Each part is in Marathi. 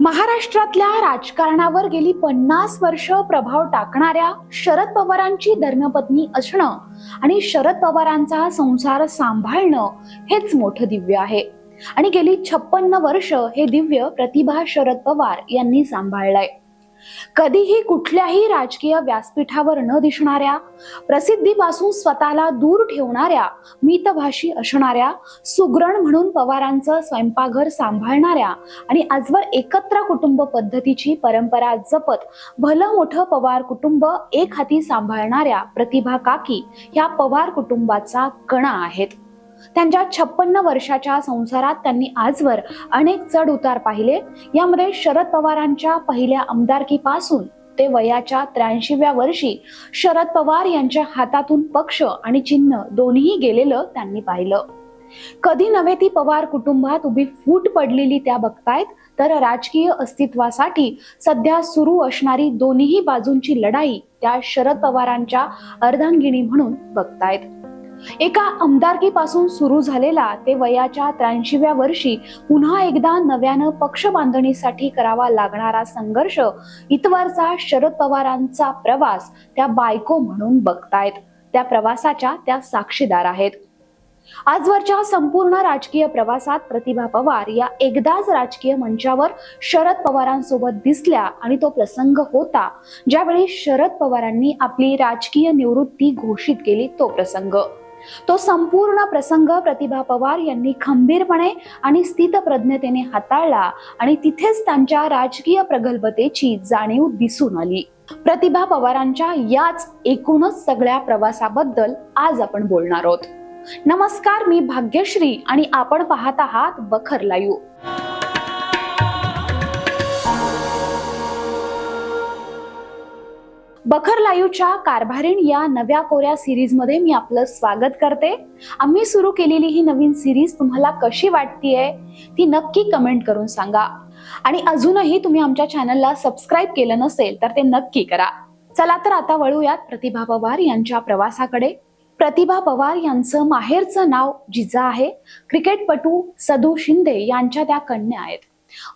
महाराष्ट्रातल्या राजकारणावर गेली पन्नास वर्ष प्रभाव टाकणाऱ्या शरद पवारांची धर्मपत्नी असणं आणि शरद पवारांचा संसार सांभाळणं हेच मोठं दिव्य आहे. आणि गेली छप्पन्न वर्ष हे दिव्य प्रतिभा शरद पवार यांनी सांभाळलंय. कधीही कुठल्याही राजकीय व्यासपीठावर न दिसणाऱ्या प्रसिद्धीपासून स्वतःला दूर ठेवणाऱ्या मितभाषी असणाऱ्या सुग्रण म्हणून पवारांचं स्वयंपाकघर सांभाळणाऱ्या आणि आजवर एकत्र कुटुंब पद्धतीची परंपरा जपत भलं मोठं पवार कुटुंब एक हाती सांभाळणाऱ्या प्रतिभा काकी ह्या पवार कुटुंबाचा कणा आहेत. त्यांच्या छप्पन्न वर्षाच्या संसारात त्यांनी आजवर अनेक चढ उतार पाहिले. यामध्ये शरद पवारांच्या पहिल्या आमदारकीपासून ते वयाच्या त्र्याऐंशीव्या वर्षी शरद पवार यांच्या हातातून पक्ष आणि चिन्ह दोन्ही गेलेलं त्यांनी पाहिलं. कधी नव्हे ती पवार कुटुंबात उभी फूट पडलेली त्या बघतायत तर राजकीय अस्तित्वासाठी सध्या सुरू असणारी दोन्ही बाजूंची लढाई त्या शरद पवारांच्या अर्धांगिनी म्हणून बघतायत. एका आमदारकीपासून सुरू झालेला ते वयाच्या त्र्याऐंशीव्या वर्षी पुन्हा एकदा नव्यानं पक्ष बांधणीसाठी करावा लागणारा संघर्ष इतवरचा शरद पवारांचा प्रवास त्या बायको म्हणून बघतायत. त्या प्रवासाच्या त्या साक्षीदार आहेत. आजवरच्या संपूर्ण राजकीय प्रवासात प्रतिभा पवार या एकदाच राजकीय मंचावर शरद पवारांसोबत दिसल्या आणि तो प्रसंग होता ज्यावेळी शरद पवारांनी आपली राजकीय निवृत्ती घोषित केली तो प्रसंग. तो संपूर्ण प्रसंग प्रतिभा पवार यांनी खंबीरपणे आणि स्थितप्रज्ञतेने हाताळला आणि तिथेच त्यांच्या राजकीय प्रगल्भतेची जाणीव दिसून आली. प्रतिभा पवारांच्या याच एकूणच सगळ्या प्रवासाबद्दल आज आपण बोलणार आहोत. नमस्कार मी भाग्यश्री आणि आपण पाहत आहात बखर लाईव्ह. बखर लाईव्हच्या कारभारीण या नव्या कोऱ्या सिरीजमध्ये मी आपलं स्वागत करते. आम्ही सुरू केलेली ही नवीन सिरीज तुम्हाला कशी वाटतीये ती नक्की कमेंट करून सांगा. आणि अजूनही तुम्ही आमच्या चॅनलला सबस्क्राईब केलं नसेल तर ते नक्की करा. चला तर आता वळूयात प्रतिभा पवार यांच्या प्रवासाकडे. प्रतिभा पवार यांचं माहेरचं नाव जिजा आहे. क्रिकेटपटू सदू शिंदे यांच्या त्या कन्या आहेत.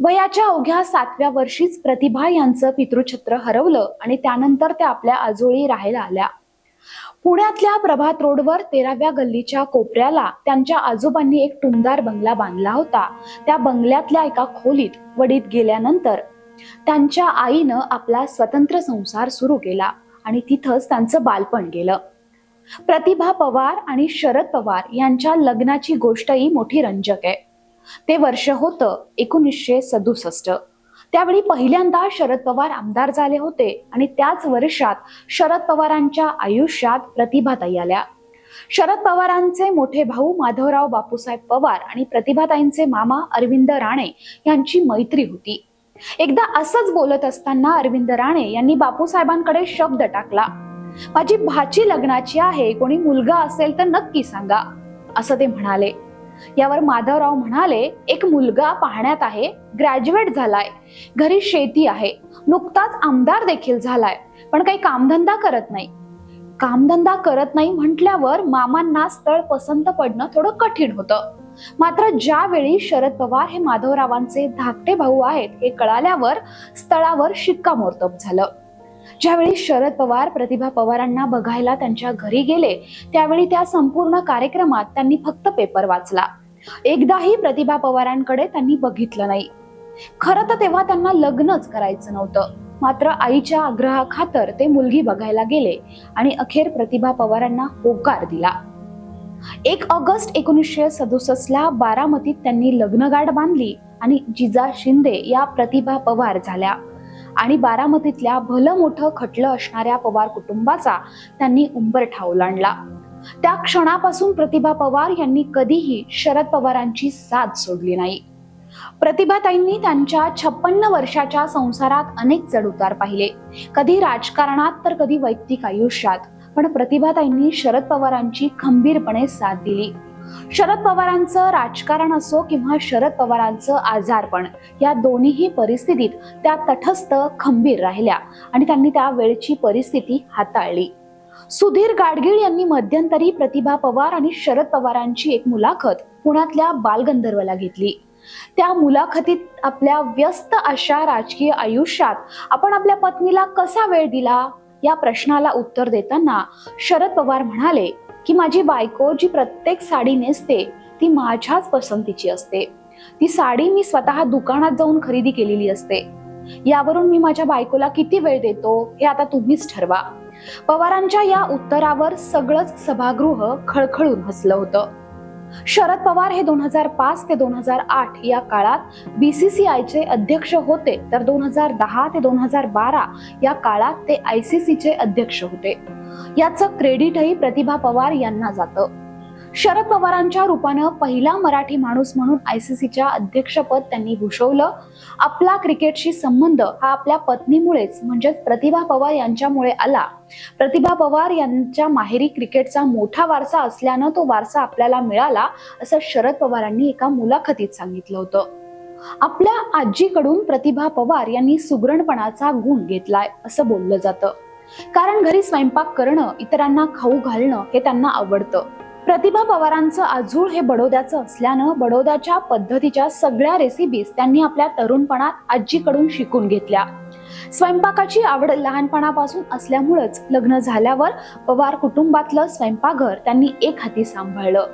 वयाच्या अवघ्या सातव्या वर्षीच प्रतिभा यांचं पितृछत्र हरवलं आणि त्यानंतर त्या आपल्या आजोळी राहायला आल्या. पुण्यातल्या प्रभात रोडवर तेराव्या गल्लीच्या कोपऱ्याला त्यांच्या आजोबांनी एक टुमदार बंगला बांधला होता. त्या बंगल्यातल्या एका खोलीत वडीत गेल्यानंतर त्यांच्या आईनं आपला स्वतंत्र संसार सुरू केला आणि तिथंच त्यांचं बालपण गेलं. प्रतिभा पवार आणि शरद पवार यांच्या लग्नाची गोष्टही मोठी रंजक आहे. ते वर्ष होतं एकोणीसशे सदुसष्ट. त्यावेळी पहिल्यांदा शरद पवार आमदार झाले होते आणि त्याच वर्षात शरद पवारांच्या आयुष्यात प्रतिभाताई आल्या. शरद पवारांचे मोठे भाऊ माधवराव बापूसाहेब पवार आणि प्रतिभाताईंचे मामा अरविंद राणे यांची मैत्री होती. एकदा असंच बोलत असताना अरविंद राणे यांनी बापूसाहेबांकडे शब्द टाकला. माझी भाची लग्नाची आहे कोणी मुलगा असेल तर नक्की सांगा असं ते म्हणाले. यावर माधवराव म्हणाले एक मुलगा पाहण्यात आहे ग्रॅज्युएट झालाय. घरी शेती आहे. नुकताच आमदार देखील झालाय. पण काही कामधंदा करत नाही. कामधंदा करत नाही म्हटल्यावर मामांना स्थळ पसंत पडणं थोडं कठीण होतं. मात्र ज्यावेळी शरद पवार हे माधवरावांचे धाकटे भाऊ आहेत हे कळाल्यावर स्थळावर शिक्कामोर्तब झालं. ज्यावेळी शरद पवार प्रतिभा पवारांना बघायला त्यांच्या घरी गेले त्यावेळी त्या संपूर्ण कार्यक्रमात त्यांनी फक्त पेपर वाचला. एकदाही प्रतिभा पवारांकडे त्यांनी बघितलं नाही. खरं तर तेव्हा त्यांना लग्नच करायचं नव्हतं. मात्र आईच्या आग्रहाखातर ते मुलगी बघायला गेले आणि अखेर प्रतिभा पवारांना होकार दिला. एक ऑगस्ट एकोणीसशे सदुसष्ट ला बारामतीत त्यांनी लग्नगाठ बांधली आणि जिजा शिंदे या प्रतिभा पवार झाल्या. आणि बारामतीतल्या भलं मोठं खटलं असणाऱ्या पवार कुटुंबाचा त्यांनी उंबरठा ओलांडला. त्या क्षणापासून प्रतिभा पवार यांनी कधीही शरद पवारांची साथ सोडली नाही. प्रतिभाताईंनी त्यांच्या छप्पन्न वर्षाच्या संसारात अनेक चढउतार पाहिले. कधी राजकारणात तर कधी वैयक्तिक आयुष्यात. पण प्रतिभाताईंनी शरद पवारांची खंबीरपणे साथ दिली. शरद पवारांचं राजकारण असो किंवा शरद पवारांचं आजारपण या दोन्हीही परिस्थितीत त्या तटस्थ खंबीर राहिल्या आणि त्यांनी त्या वेळची परिस्थिती हाताळली. सुधीर गाडगीळ यांनी मध्यंतरी प्रतिभा पवार आणि शरद पवारांची एक मुलाखत पुण्यातल्या बालगंधर्वला घेतली. त्या मुलाखतीत आपल्या व्यस्त अशा राजकीय आयुष्यात आपण आपल्या पत्नीला कसा वेळ दिला? या प्रश्नाला उत्तर देताना शरद पवार म्हणाले की माझी बायको जी प्रत्येक साडी नेसते ती माझ्याच पसंतीची असते. ती साडी मी स्वतः दुकानात जाऊन खरेदी केलेली असते. यावरून मी माझ्या बायकोला किती वेळ देतो हे आता तुम्हीच ठरवा. पवारांच्या या उत्तरावर सगळंच सभागृह खळखळून हसलं होतं. शरद पवार हे दोन हजार पाच ते दोन हजार आठ या काळात बीसीसीआयचे अध्यक्ष होते. तर दोन हजार दहा ते दोन हजार बारा या काळात ते आयसीसीचे अध्यक्ष होते. याचं क्रेडिटही प्रतिभा पवार यांना जातं. शरद पवारांच्या रूपानं पहिला मराठी माणूस म्हणून आयसीसीच्या अध्यक्षपद त्यांनी भूषवलं. आपला क्रिकेटशी संबंध हा आपल्या पत्नीमुळेच म्हणजेच प्रतिभा पवार यांच्यामुळे आला. प्रतिभा पवार यांच्या माहेरी क्रिकेटचा मोठा वारसा असल्यानं तो वारसा आपल्याला मिळाला असं शरद पवारांनी एका मुलाखतीत सांगितलं होतं. आपल्या आजीकडून प्रतिभा पवार यांनी सुगरणपणाचा गुण घेतलाय असं बोललं जातं. कारण घरी स्वयंपाक करणं इतरांना खाऊ घालणं हे त्यांना आवडतं. प्रतिभा पवारांचं आजूळ हे बडोद्याचं असल्यानं बडोद्याच्या पद्धतीच्या सगळ्या रेसिपीज त्यांनी आपल्या तरुणपणात आजीकडून शिकून घेतल्या. स्वयंपाकाची आवड लहानपणापासून असल्यामुळंच लग्न झाल्यावर पवार कुटुंबातलं स्वयंपाकघर त्यांनी एक हाती सांभाळलं.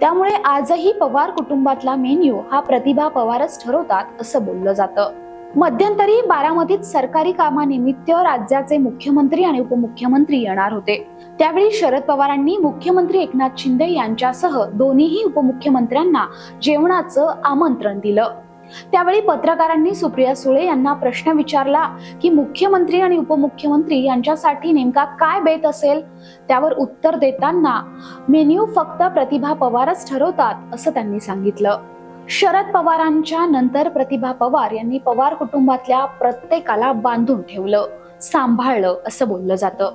त्यामुळे आजही पवार कुटुंबातला मेन्यू हा प्रतिभा पवारच ठरवतात असं बोललं जातं. मध्यंतरी बारामतीत सरकारी कामानिमित्त राज्याचे मुख्यमंत्री आणि उपमुख्यमंत्री येणार होते. त्यावेळी शरद पवारांनी मुख्यमंत्री एकनाथ शिंदे यांच्यासह दोन्हीही उपमुख्यमंत्र्यांना जेवणाचं आमंत्रण दिलं. त्यावेळी पत्रकारांनी सुप्रिया सुळे यांना प्रश्न विचारला की मुख्यमंत्री आणि उपमुख्यमंत्री यांच्यासाठी नेमका काय बेत असेल त्यावर उत्तर देताना मेन्यू फक्त प्रतिभा पवारच ठरवतात असं त्यांनी सांगितलं. शरद पवारांच्या नंतर प्रतिभा पवार यांनी पवार कुटुंबातल्या प्रत्येकाला बांधून ठेवलं सांभाळलं असं बोललं जातं.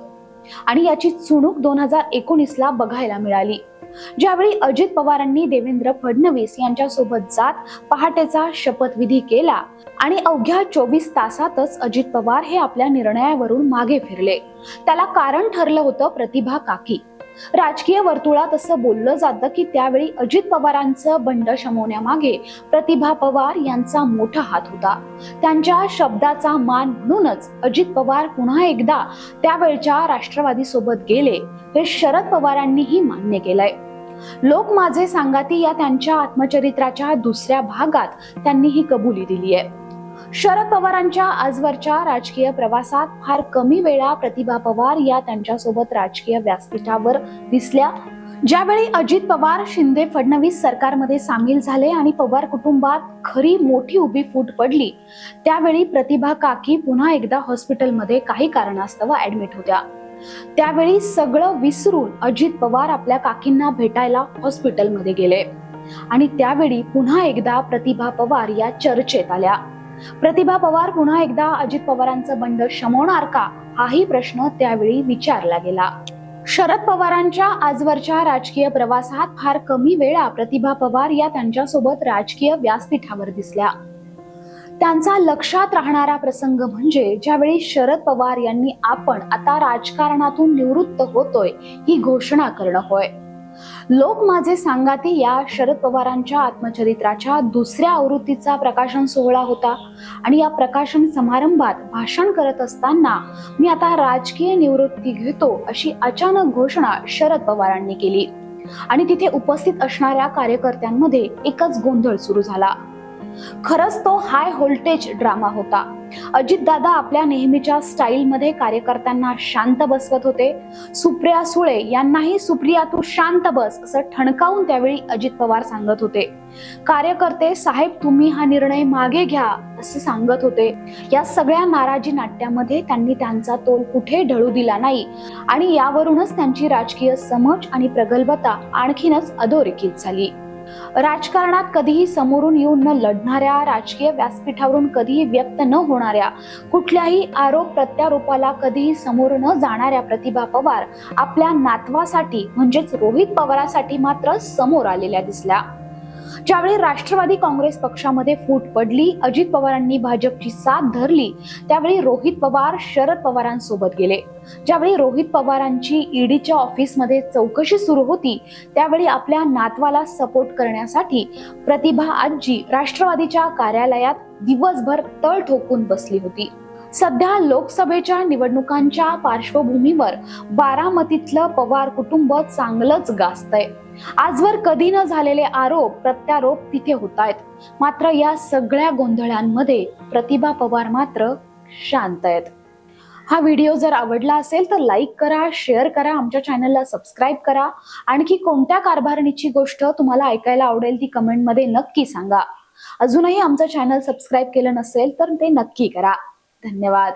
आणि याची चुणूक दोन हजार एकोणीसला बघायला मिळाली. ज्यावेळी अजित पवारांनी देवेंद्र फडणवीस यांच्या सोबत जात पहाटेचा शपथविधी केला आणि अवघ्या चोवीस तासातच अजित पवार हे आपल्या निर्णयावरून मागे फिरले. त्याला कारण ठरलं होतं प्रतिभा काकी. राजकीय वर्तुळात असं बोललं जातं की त्यावेळी अजित पवारांचं बंड शमवण्यामागे प्रतिभा पवार यांचा मोठा हात होता. त्यांच्या शब्दाचा मान म्हणूनच अजित पवार पुन्हा एकदा त्यावेळच्या राष्ट्रवादी सोबत गेले हे शरद पवारांनीही मान्य केलंय. लोक माझे सांगाती या त्यांच्या आत्मचरित्राच्या दुसऱ्या भागात त्यांनी ही कबुली दिली आहे शरद पवारांच्या आजवरच्या राजकीय प्रवासात फार कमी वेळा प्रतिभा पवार या त्यांच्यासोबत राजकीय व्यासपीठावर दिसल्या. ज्यावेळी अजित पवार शिंदे फडणवीस सरकारमध्ये सामील झाले आणि पवार कुटुंबात खरी मोठी उभी फूट पडली त्यावेळी प्रतिभा काकी पुन्हा एकदा हॉस्पिटलमध्ये काही कारणास्तव ऍडमिट होत्या. त्यावेळी सगळं विसरून अजित पवार आपल्या काकींना भेटायला हॉस्पिटलमध्ये गेले. आणि त्यावेळी पुन्हा एकदा प्रतिभा पवार या चर्चेत आल्या. प्रतिभा पवार पुन्हा एकदा अजित पवारांचं बंड शमवणार का? हाही प्रश्न त्यावेळी विचारला गेला. शरद पवारांच्या आजवरच्या राजकीय प्रवासात फार कमी वेळा प्रतिभा पवार या त्यांच्यासोबत राजकीय व्यासपीठावर दिसल्या. त्यांचा लक्षात राहणारा प्रसंग म्हणजे ज्यावेळी शरद पवार यांनी आपण आता राजकारणातून निवृत्त होतोय ही घोषणा करणं होय. लोक माझे सांगाती या शरद पवारांच्या आत्मचरित्राच्या दुसऱ्या आवृत्तीचा प्रकाशन सोहळा होता. आणि या प्रकाशन समारंभात भाषण करत असताना मी आता राजकीय निवृत्ती घेतो अशी अचानक घोषणा शरद पवारांनी केली. आणि तिथे उपस्थित असणाऱ्या कार्यकर्त्यांमध्ये एकच गोंधळ सुरू झाला. खरंच तो हाय व्होल्टेज ड्रामा होता. अजितदादा आपल्या नेहमीच्या स्टाईलमध्ये कार्यकर्त्यांना शांत बसवत होते. सुप्रिया सुळे यांनाही सुप्रिया तू शांत बस असं ठणकावून त्यावेळी अजित पवार सांगत होते. कार्यकर्ते साहेब तुम्ही हा निर्णय मागे घ्या असे सांगत होते. या सगळ्या नाराजी नाट्यामध्ये त्यांनी त्यांचा तोल कुठे ढळू दिला नाही आणि यावरूनच त्यांची राजकीय समज आणि प्रगल्भता आणखीनच अधोरेखित झाली. राजकारणात कधीही समोरून येऊन न लढणाऱ्या राजकीय व्यासपीठावरून कधीही व्यक्त न होणाऱ्या कुठल्याही आरोप प्रत्यारोपाला कधीही समोर न जाणाऱ्या प्रतिभा पवार आपल्या नातवासाठी म्हणजेच रोहित पवारासाठी मात्र समोर आलेल्या दिसल्या. ज्यावेळी राष्ट्रवादी काँग्रेस पक्षामध्ये फूट पडली अजित पवारांनी भाजपची साथ धरली त्यावेळी रोहित पवार शरद पवारांसोबत गेले. ज्यावेळी रोहित पवारांची ईडीच्या ऑफिसमध्ये चौकशी सुरू होती त्यावेळी आपल्या नातवाला सपोर्ट करण्यासाठी प्रतिभा आजी राष्ट्रवादीच्या कार्यालयात दिवसभर तळ ठोकून बसली होती. सध्या लोकसभेच्या निवडणुकांच्या पार्श्वभूमीवर बारामतीतलं पवार कुटुंब चांगलंच गाजतंय. आजवर कधी न झालेले आरोप प्रत्यारोप तिथे होत आहेत मात्र या सगळ्या गोंधळांमध्ये प्रतिभा पवार मात्र शांत आहेत. हा व्हिडिओ जर आवडला असेल तर लाईक करा शेअर करा आमच्या चॅनलला सबस्क्राईब करा. आणखी कोणत्या कारभारणीची गोष्ट तुम्हाला ऐकायला आवडेल ती कमेंटमध्ये नक्की सांगा. अजूनही आमचं चॅनल सबस्क्राईब केलं नसेल तर ते नक्की करा. धन्यवाद.